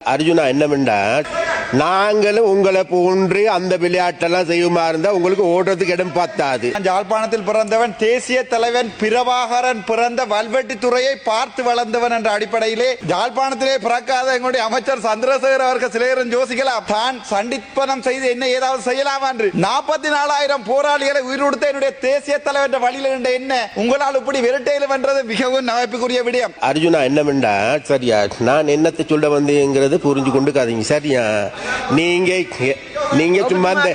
அர்ஜுனா என்னவென்றால் நாங்களும் உங்களை போன்று அந்த விளையாட்டெல்லாம் செய்யுமா இருந்தா உங்களுக்கு ஓடுறதுக்கு இடம் பத்தாது. நான் யாழ்ப்பாணத்தில் பிறந்தவன் தேசிய தலைவன் பிரபாகரன் பிறந்த வல்வெட்டி துறையை பார்த்து வளர்ந்தவன் என்ற அடிப்படையிலே யாழ்ப்பாணத்திலே பிறக்காத எங்களுடைய அமைச்சர் சந்திரசேகர் அவர்கள் சிலையரன் யோசிக்கலாம் தான் சண்டிப்பனம் செய்து என்ன ஏதாவது செய்யலாம் என்று. நாற்பத்தி நாலாயிரம் போராளிகளை உயிரோடுத்த என்னுடைய தேசிய தலைவர் என்ற வழியில் இருந்த என்ன? உங்களால் இப்படி விரட்டையில் வென்றது மிகவும் நகைப்புக்குரிய விடயம். அர்ஜுனா என்னவெண்டா சரியா. நான் என்னத்தை சொல்ல வந்தேங்கிறது புரிஞ்சு கொண்டு கதைங்க. சரியா? நீங்க நீங்க சும்மா இந்த.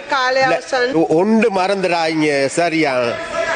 ஒன்று மறந்துடாங்க சரியா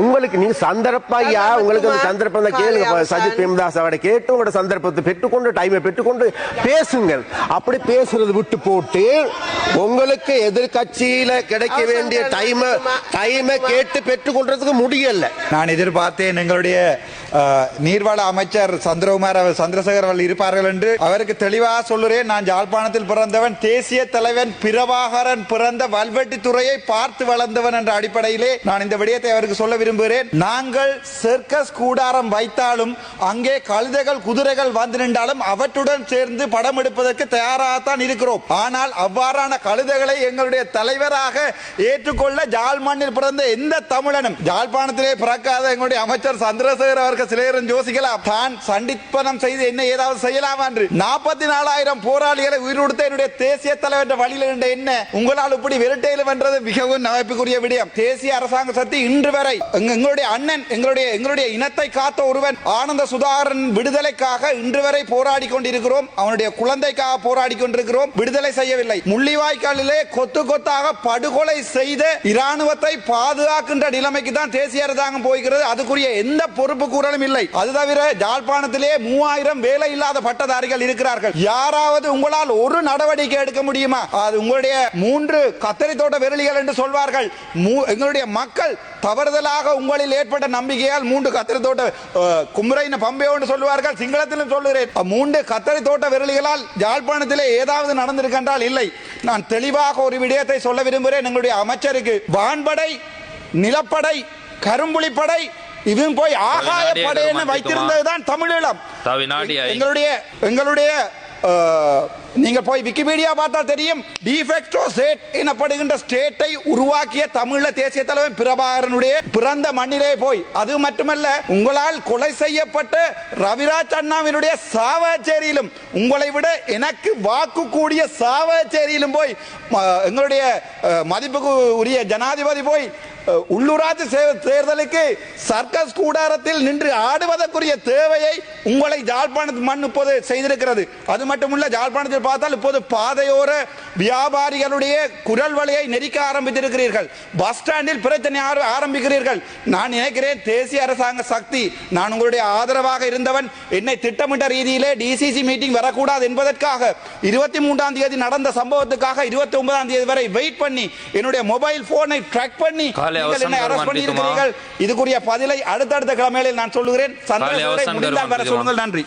உங்களுக்கு நீங்க சந்தர்ப்பம் ஐயா உங்களுக்கு அந்த சந்தர்ப்பம் தான் கேளுங்க. சஜித் பிரேமதாஸ் அவரை கேட்டு உங்களோட சந்தர்ப்பத்தை பெற்றுக்கொண்டு டைமை பெற்றுக்கொண்டு பேசுங்கள். அப்படி பேசுறது விட்டு போட்டு உங்களுக்கு எதிர்கட்சியில கிடைக்க வேண்டிய டைமை டைமை கேட்டு பெற்றுக்கொள்றதுக்கு முடியல. நான் எதிர்பார்த்தேன் எங்களுடைய நீர்வள அமைச்சர் சந்திரகுமார் அவர் சந்திரசேகர் அவர்கள் இருப்பார்கள் என்று அவருக்கு தெளிவாக சொல்லுறேன். நான் யாழ்ப்பாணத்தில் பிறந்தவன் தேசிய தலைவன் பிரபாகரன் பிறந்த வல்வெட்டி துறையை பார்த்து வளர்ந்தவன் என்ற அடிப்படையிலே நான் இந்த விடயத்தை அவருக்கு சொல்ல விரும்புகிறேன். நாங்கள் சர்க்கஸ் கூடாரம் வைத்தாலும் அங்கே கழுதைகள் குதிரைகள் வந்து நின்றாலும் அவற்றுடன் சேர்ந்து படம் எடுப்பதற்கு தயாராகத்தான் இருக்கிறோம். ஆனால் அவ்வாறான கழுதைகளை எங்களுடைய தலைவராக ஏற்றுக்கொள்ள ஜாழ் மண்ணில் பிறந்த எந்த தமிழனும் ஜாழ்ப்பாணத்திலே பிறக்காத எங்களுடைய அமைச்சர் சந்திரசேகர் அவர்கள் சிலையரன் யோசிக்கலாம். தான் சண்டிப்பனம் செய்து என்ன ஏதாவது செய்யலாம் என்று. நாற்பத்தி நாலாயிரம் போராளிகளை உயிரோடுத்த என்னுடைய தேசிய தலைவர் வழியில் இருந்த என்ன? உங்களால் இப்படி விரட்டையிலும் என்றது மிகவும் நகைப்புக்குரிய விடயம். தேசிய அரசாங்க சக்தி இன்று வரை எங்க- எங்களுடைய அண்ணன் எங்களுடைய எங்களுடைய இனத்தை காத்த ஒருவன் ஆனந்த சுதாகரன் விடுதலைக்காக இன்று வரை போராடி கொண்டிருக்கிறோம். அவனுடைய குழந்தைக்காக போராடி கொண்டிருக்கிறோம். விடுதலை செய்யவில்லை. முள்ளிவாய்க்காலிலே கொத்து கொத்தாக படுகொலை செய்த இராணுவத்தை பாதுகாக்கின்ற நிலைமைக்கு தான் தேசிய அரசாங்கம் போகிறது அதுக்குரிய எந்த பொறுப்பு கூறலும் இல்லை. அது தவிர ஜாழ்ப்பாணத்திலே மூவாயிரம் வேலை இல்லாத பட்டதாரிகள் இருக்கிறார்கள். யாராவது உங்களால் ஒரு நடவடிக்கை எடுக்க முடியுமா? அது உங்களுடைய மூன்று கத்தரி தோட்ட விரலிகள் என்று சொல்வார்கள். எங்களுடைய மக்கள் தவறுதல் தவறுதலாக உங்களில் ஏற்பட்ட நம்பிக்கையால் மூன்று கத்தரி தோட்ட குமரைன பம்பையோன்னு சொல்லுவார்கள் சிங்களத்திலும் சொல்லுகிறேன் மூன்று கத்தரி தோட்ட விரலிகளால் யாழ்ப்பாணத்திலே ஏதாவது நடந்திருக்கின்றால் இல்லை நான் தெளிவாக ஒரு விடயத்தை சொல்ல விரும்புகிறேன் எங்களுடைய அமைச்சருக்கு வான்படை நிலப்படை கரும்புலிப்படை இதுவும் போய் ஆகாய கருமாந்திக்குமா? வைத்திருந்ததுதான் தமிழீழம். எங்களுடைய எங்களுடைய நீங்க போய் விக்கிபீடியா பார்த்தா தெரியும் டிஃபெக்டோ ஸ்டேட் எனப்படுகின்ற ஸ்டேட்டை உருவாக்கிய தமிழ தேசிய தலைவர் பிரபாகரனுடைய பிறந்த மண்ணிலே போய் அது மட்டுமல்ல உங்களால் கொலை செய்யப்பட்ட ரவிராஜ் அண்ணாவினுடைய சாவச்சேரியிலும் உங்களை விட எனக்கு வாக்கு கூடிய சாவச்சேரியிலும் போய் எங்களுடைய மதிப்புக்கு உரிய ஜனாதிபதி போய் உள்ளூராட்சி சே- தேர்தலுக்கு சர்க்கஸ் கூடாரத்தில் நின்று ஆடுவதற்குரிய தேவையை உங்களை ஜாழ்ப்பாணத்து மண் இப்போது செய்திருக்கிறது அது மட்டுமல்ல ஜாழ்ப்பாணத்தில் பார்த்தால் இப்போது பாதையோர வியாபாரிகளுடைய குரல் வழியை நெரிக்க ஆரம்பித்திருக்கிறீர்கள் பஸ் ஸ்டாண்டில் பிரச்சனை ஆர- ஆரம்பிக்கிறீர்கள் நான் நினைக்கிறேன் தேசிய அரசாங்க சக்தி நான் உங்களுடைய ஆதரவாக இருந்தவன் என்னை திட்டமிட்ட ரீதியிலே டிசிசி மீட்டிங் வரக்கூடாது என்பதற்காக இருபத்தி மூன்றாம் தேதி நடந்த சம்பவத்துக்காக இருபத்தி ஒன்பதாம் தேதி வரை வெயிட் பண்ணி என்னுடைய மொபைல் போனை ட்ராக் பண்ணி என்னை அரெஸ்ட் பண்ணி கருமாந்திக்குமா? இருக்கிறீர்கள் இதுக்குரிய பதிலை அடுத்தடுத்த கிழமைகளில் நான் சொல்லுகிறேன் அவசரம் முடிந்தால் வர? சொல்லுங்கள் நன்றி.